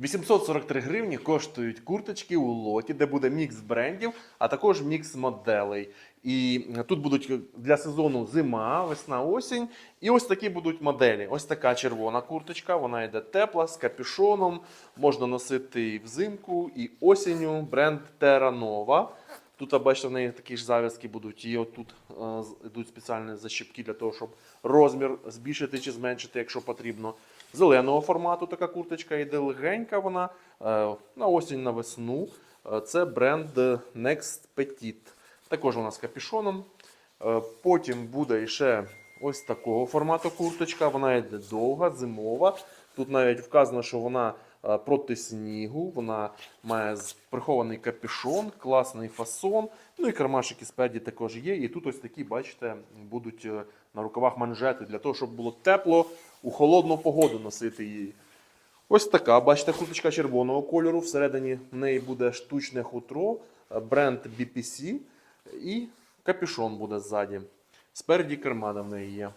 843 гривні коштують курточки у лоті, де буде мікс брендів, а також мікс моделей. І тут будуть для сезону зима, весна, осінь. І ось такі будуть моделі. Ось така червона курточка, вона йде тепла, з капюшоном. Можна носити і взимку, і осінню. Бренд Terra Nova. Тут, бачите, в неї такі ж зав'язки будуть. І отут е, йдуть спеціальні защіпки для того, щоб розмір збільшити чи зменшити, якщо потрібно. Зеленого формату така курточка йде легенька вона е, на осінь, на весну. Е, Це бренд Next Petit. Також вона з капюшоном. Е, Потім буде ще ось такого формату курточка. Вона йде довга, зимова. Тут навіть вказано, що вона проти снігу, вона має прихований капюшон, класний фасон. Ну і кармашики спереді також є. І тут ось такі, бачите, будуть е, на рукавах манжети для того, щоб було тепло у холодну погоду носити її. Ось така, бачите, курточка червоного кольору. Всередині в неї буде штучне хутро, е, бренд BPC і капюшон буде ззаді. Спереді кермана в неї є.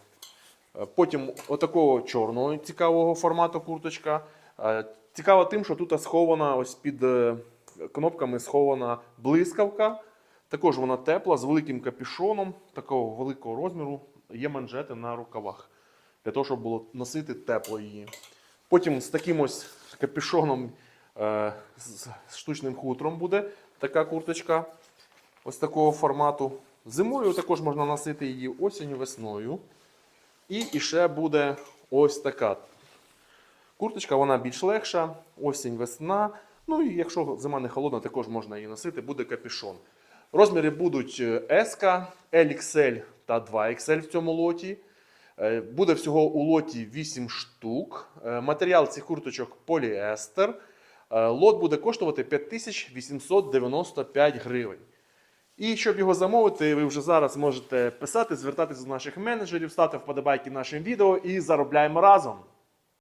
Е, Потім отакого чорного цікавого формату курточка. Е, Цікава тим, що тут схована ось під е, кнопками схована блискавка. Також вона тепла з великим капюшоном, такого великого розміру. Є манжети на рукавах. Для того, щоб було носити тепло її. Потім з таким ось капюшоном е, з штучним хутром буде така курточка ось такого формату. Зимою також можна носити її осінню, весною. І ще буде ось така курточка, вона більш легша, осінь, весна. Ну і якщо зима не холодна, також можна її носити, буде капюшон. Розміри будуть е, S, LXL та 2XL в цьому лоті. Е, Буде всього у лоті 8 штук. Е, Матеріал цих курточок поліестер. Лот буде коштувати 5895 гривень. І щоб його замовити, ви вже зараз можете писати, звертатися до наших менеджерів, ставте вподобайки нашим відео і заробляємо разом.